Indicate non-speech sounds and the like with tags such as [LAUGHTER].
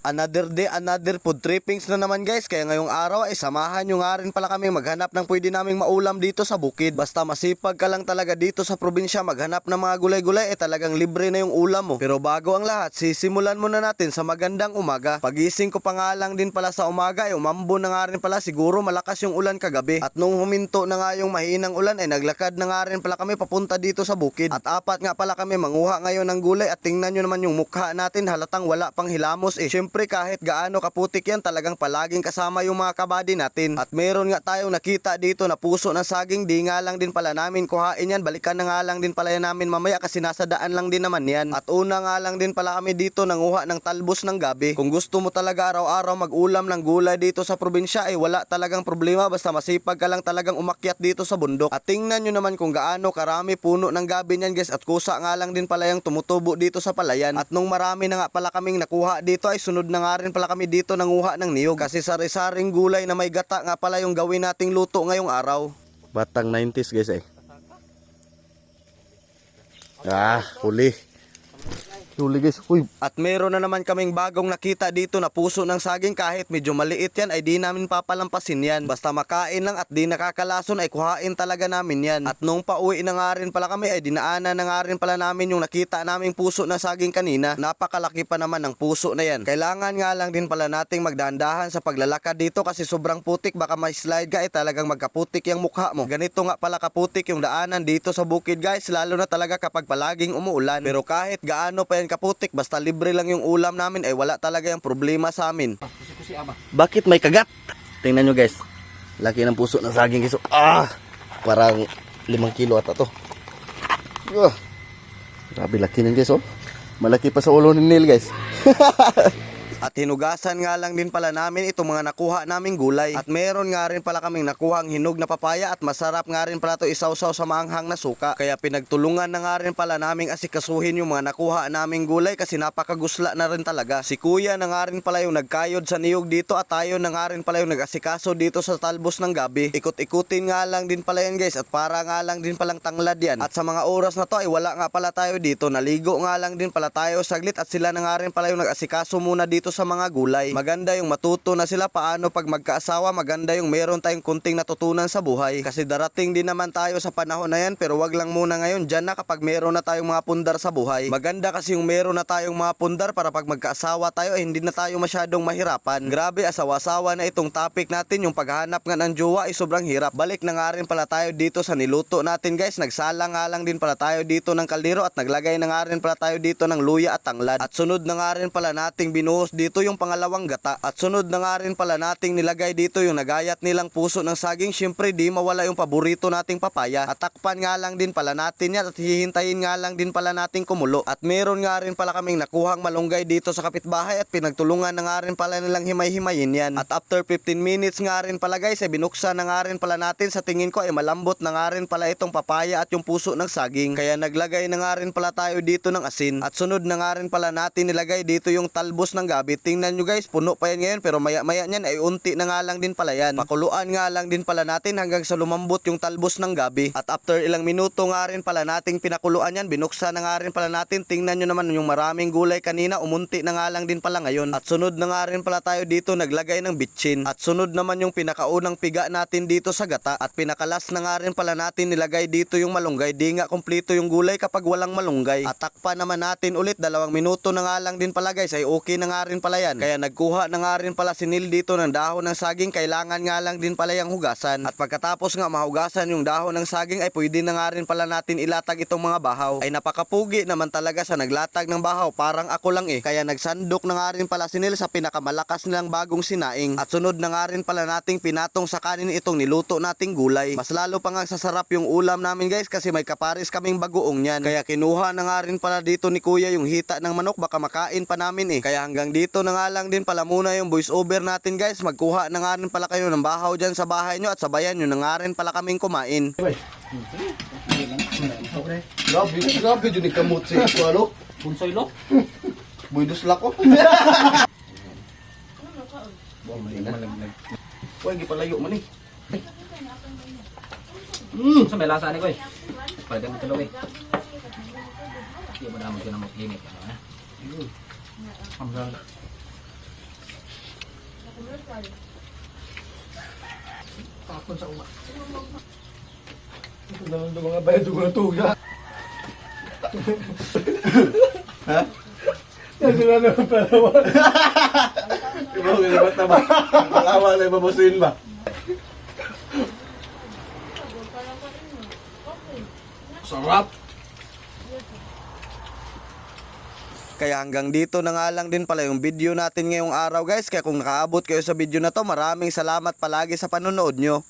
Another day, another food trippings na naman guys. Kaya ngayong araw ay samahan nyo nga rin pala kami maghanap ng pwede naming maulam dito sa bukid. Basta masipag ka lang talaga dito sa probinsya maghanap ng mga gulay-gulay eh talagang libre na yung ulam mo. Pero bago ang lahat, sisimulan muna natin sa magandang umaga. Pagising ko pa nga lang din pala sa umaga ay umambo na nga rin pala siguro malakas yung ulan kagabi. At nung huminto na nga yung mahinang ulan ay naglakad na nga rin pala kami papunta dito sa bukid. At apat nga pala kami manguha ngayon ng gulay at tingnan nyo naman yung mukha natin halatang wala pang hilamos eh. Syempre kahit gaano kaputik yan talagang palaging kasama yung mga kabady natin. At meron nga tayong nakita dito na puso ng saging di nga lang din pala namin kuhain yan. Balikan na nga lang din pala yan namin mamaya kasi nasa daan lang din naman yan. At una nga lang din pala kami dito nanguha ng talbos ng gabi. Kung gusto mo talaga araw-araw mag-ulam ng gulay dito sa probinsya ay wala talagang problema basta masipag ka lang talagang umakyat dito sa bundok. At tingnan nyo naman kung gaano karami puno ng gabi niyan guys at kusa nga lang din pala yung tumutubo dito sa palayan. At nung marami na nga pala kaming nakuha dito ay sunod na nga rin pala kami dito nanguha ng niyog. Kasi sari-saring gulay na may gata nga pala yung gawin nating luto ngayong araw. Batang 90s guys eh. Ah, huli. Huli guys. Uy. At meron na naman kaming bagong nakita dito na puso ng saging kahit medyo maliit yan ay di namin papalampasin yan. Basta makain lang at di nakakalason ay kuhain talaga namin yan. At nung pauwi na nga rin pala kami ay dinaanan na nga rin pala namin yung nakita naming puso ng saging kanina. Napakalaki pa naman ng puso na yan. Kailangan nga lang din pala nating magdahan-dahan sa paglalakad dito kasi sobrang putik baka may slide ka ay talagang magkaputik yung mukha mo. Ganito nga pala kaputik yung daanan dito sa bukid guys lalo na talaga kapag palaging umuulan. Pero kahit gaano pa yan kaputik basta libre lang yung ulam namin ay wala talaga yung problema sa amin. Bakit may kagat? Tingnan nyo guys. Laki ng puso ng saging guys. Ah! Parang limang kilo ata to. Ah! Grabe laki nun guys oh. Malaki pa sa ulo ni Neil guys. [LAUGHS] At hinugasan nga lang din pala namin itong mga nakuha naming gulay. At meron nga rin pala kaming nakuhang hinog na papaya at masarap nga rin pala to isawsaw sa maanghang na suka. Kaya pinagtulungan na nga rin pala naming asikasuhin yung mga nakuha naming gulay kasi napakagusla na rin talaga. Si kuya na nga rin pala yung nagkayod sa niyog dito at tayo na nga rin pala yung nag-asikaso dito sa talbos ng gabi. Ikot-ikutin nga lang din pala yan guys at para nga lang din palang tanglad yan. At sa mga oras na to ay wala nga pala tayo dito. Naligo nga lang din pala tayo saglit at sila na nga rin pala yung nag-asikaso muna dito sa mga gulay. Maganda yung matuto na sila paano pag magkaasawa. Maganda yung meron tayong kunting natutunan sa buhay. Kasi darating din naman tayo sa panahon na yan pero wag lang muna ngayon dyan na kapag meron na tayong mga pundar sa buhay. Maganda kasi yung meron na tayong mga pundar para pag magkaasawa tayo eh, hindi na tayo masyadong mahirapan. Grabe asawa-asawa na itong topic natin yung paghanap nga ng jowa ay sobrang hirap. Balik na nga rin pala tayo dito sa niluto natin guys. Nagsala nga lang din pala tayo dito ng kaldero at naglagay na nga rin pala tayo dito ng luya at tanglad. At sunod na nga rin pala nating binuhos dito yung pangalawang gata. At sunod na nga rin pala nating nilagay dito yung nagayat nilang puso ng saging. Syempre di mawala yung paborito nating papaya. At takpan nga lang din pala natin yan at hihintayin nga lang din pala nating kumulo. At meron nga rin pala kaming nakuhang malunggay dito sa kapitbahay at pinagtulungan na nga rin pala nilang himay-himayin yan. At after 15 minutes nga rin pala guys ay binuksan na nga rin pala natin sa tingin ko ay malambot na nga rin pala itong papaya at yung puso ng saging. Kaya naglagay na nga rin pala tayo dito ng asin. At sunod na nga rin pala natin nilagay dito yung talbos ng gabi. Tingnan nyo guys, puno pa yan ngayon pero maya maya niyan ay unti na nga lang din pala yan. Pakuluan nga lang din pala natin hanggang sa lumambot yung talbos ng gabi. At after ilang minuto nga rin pala nating pinakuluan yan, binuksan na nga rin pala natin. Tingnan nyo naman yung maraming gulay kanina, umunti na nga lang din pala ngayon. At sunod na nga rin pala tayo dito naglagay ng bitchin. At sunod naman yung pinakaunang piga natin dito sa gata. At pinakalas na nga rin pala natin nilagay dito yung malunggay. Di nga kumpleto yung gulay kapag walang malunggay. At takpa naman natin ulit, dalawang minuto na nga lang din pala guys, ay okay na nga rin pala yan. Kaya nagkuha na nga rin pala si Neil dito ng dahon ng saging, kailangan nga lang din pala yung hugasan. At pagkatapos nga mahugasan yung dahon ng saging ay pwede na nga rin pala natin ilatag itong mga bahaw. Ay napakapugi naman talaga sa naglatag ng bahaw, parang ako lang eh. Kaya nagsandok na nga rin pala si Neil sa pinakamalakas nilang bagong sinaing. At sunod na nga rin pala nating pinatong sa kanin itong niluto nating gulay. Mas lalo pa nga sasarap yung ulam namin guys kasi may kaparis kaming bagoong yan. Kaya kinuha na nga rin pala dito ni kuya yung hita ng manok baka makain pa namin eh. Kaya hanggang dito na nga lang din pala muna yung voice over natin guys. Magkuha na nga rin pala kayo ng bahaw dyan sa bahay nyo at sabayan nyo na nga rin pala kaming kumain. Grabe, grabe dyan ni kamot si Kualo. Punsoy lo? Buidos lako. Uy, gipalayo man eh. Hmm. Sa may lasa ni ko eh. Pwede mo tuloy eh. Hindi mo naman ko na mag-init. Ano, ha? Ang. Tapon sa uma. Ito naman yung mga bayad ko na tuga. Ha? Yan sila naman palawa. Iba ko ba tama? Palawa na ibabasin ba? Sarap. Kaya hanggang dito na nga lang din pala yung video natin ngayong araw guys. Kaya kung nakaabot kayo sa video na to, maraming salamat palagi sa panonood nyo.